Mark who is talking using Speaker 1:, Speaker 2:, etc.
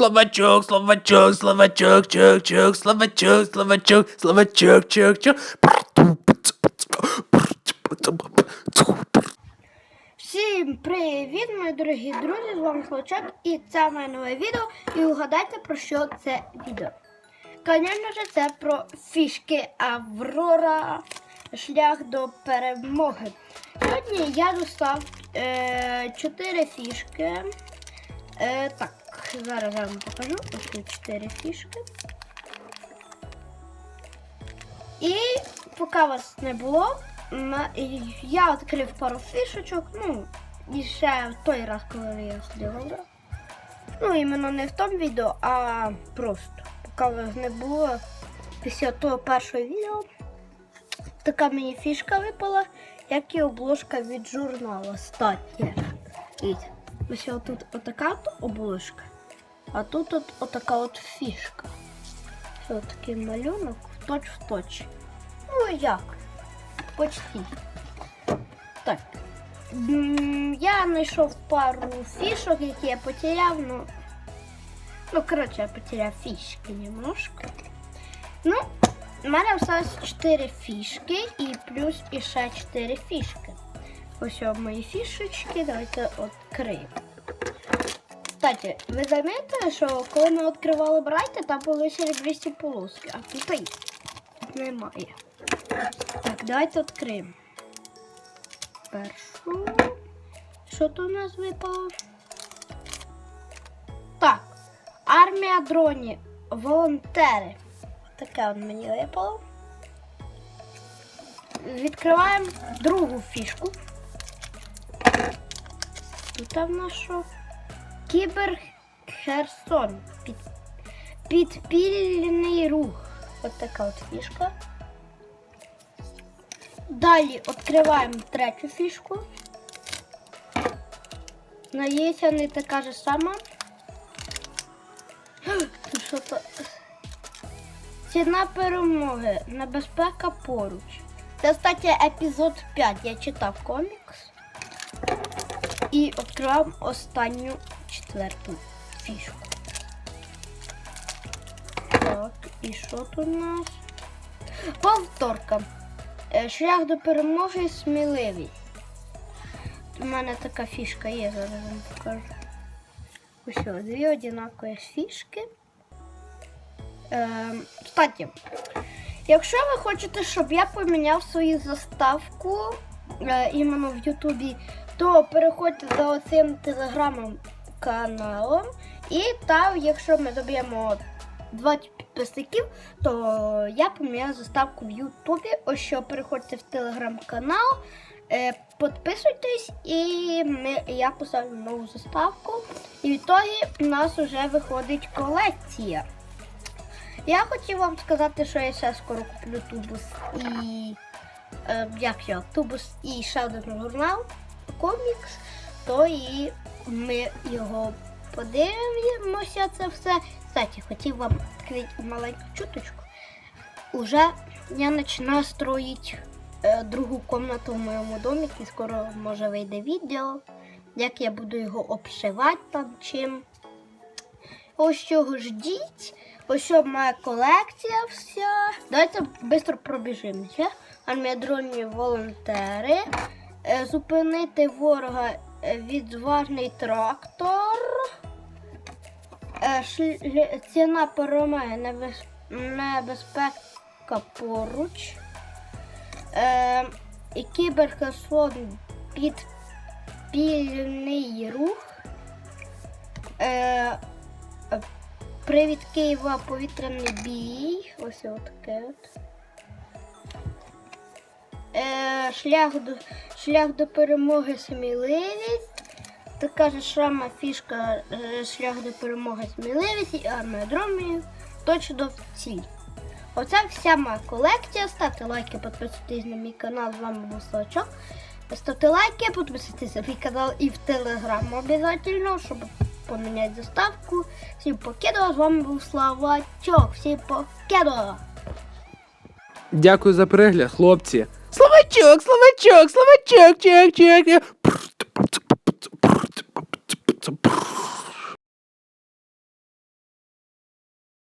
Speaker 1: Словачок, словачок, словачок, чок, чок, словачок, словачок, словачок, чок, чок.
Speaker 2: Всім привіт, мої дорогі друзі! З вами Слочак і це моє нове відео. І угадайте про що це відео. Звісно ж, це про фішки Аврора. Шлях до перемоги. Сьогодні я достав е, 4 фішки. Е, так, зараз я вам покажу. Ось тут 4 фішки. І поки вас не було, я відкрив пару фішечок, ну, і ще в той раз, коли я ходила. Ну, іменно не в тому відео, а просто. Поки вас не було після того першого відео, така мені фішка випала, як і обложка від журналу статі. Ось тут отака от обложка, а тут от отака от фішка. Ось такий малюнок точ в точ. Ну як? Почти. Так. Я знайшов пару фішок, які я потеряв, ну. Ну, коротше, я потеряв фішки немножко. Ну, в мене осталось 4 фішки і плюс іще 4 фішки. Ось мої фішечки, давайте відкриємо. Кстати, ви замітили, що коли ми відкривали брайте, там полишили 200 полоски, а тут немає. Так, давайте відкриємо. Першу. Що тут у нас випало? Так. Армія дронів. Волонтери. Таке от мені випало. Відкриваємо другу фішку. Тут в нас що? Кібер Херсон. Під... Підпільний рух. Ось така от фішка. Далі відкриваємо третю фішку. Надіюся, не така ж сама. Тут що то. Ціна перемоги. Небезпека поруч. Це, кстати, епізод 5. Я читав комікс. І відкриваємо останню четверту фішку. Так, і що тут у нас? Повторка. Е, Шлях до перемоги сміливість. У мене така фішка є, зараз вам покажу. Ось дві однакові фішки. Ем, кстати, якщо ви хочете, щоб я поміняв свою заставку е, іменно в Ютубі, то переходьте за оцим телеграмом каналом. І там, якщо ми доб'ємо 20 підписників, то я поміняю заставку в Ютубі. Ось що переходьте в телеграм-канал, е, підписуйтесь, і ми, я поставлю нову заставку. І відтоді у нас вже виходить колекція. Я хотів вам сказати, що я ще скоро куплю тубус і. Е, як його? Тубус і ще один журнал комікс, то і ми його подивимося це все. Кстати, хотів вам відкрити маленьку чуточку. Уже я починаю строїти е, другу кімнату в моєму домі, і скоро може вийде відео, як я буду його обшивати там чим. Ось чого ждіть. Ось що моя колекція вся. Давайте швидко пробіжимося. Армія дронів волонтери. Е, Зупинити ворога е, відважний трактор. Е, Ціна перемоги небезпека поруч. Е, і кіберхерсон підпільний рух. Привід Києва повітряний бій. Ось таке от. Е, шлях, до, шлях до перемоги сміливість. Така ж сама фішка е, шлях до перемоги сміливість і армія точно в ціль. Оце вся моя колекція. Ставте лайки, підписуйтесь на мій канал. З вами був Славчок. Ставте лайки, підписуйтесь на мій канал і в телеграм обов'язково, щоб поміняти заставку. Всім покидала, з вами був Славачок. Всім покидала.
Speaker 1: Дякую за перегляд, хлопці. Словачок, словачок, словачок, чек, чок.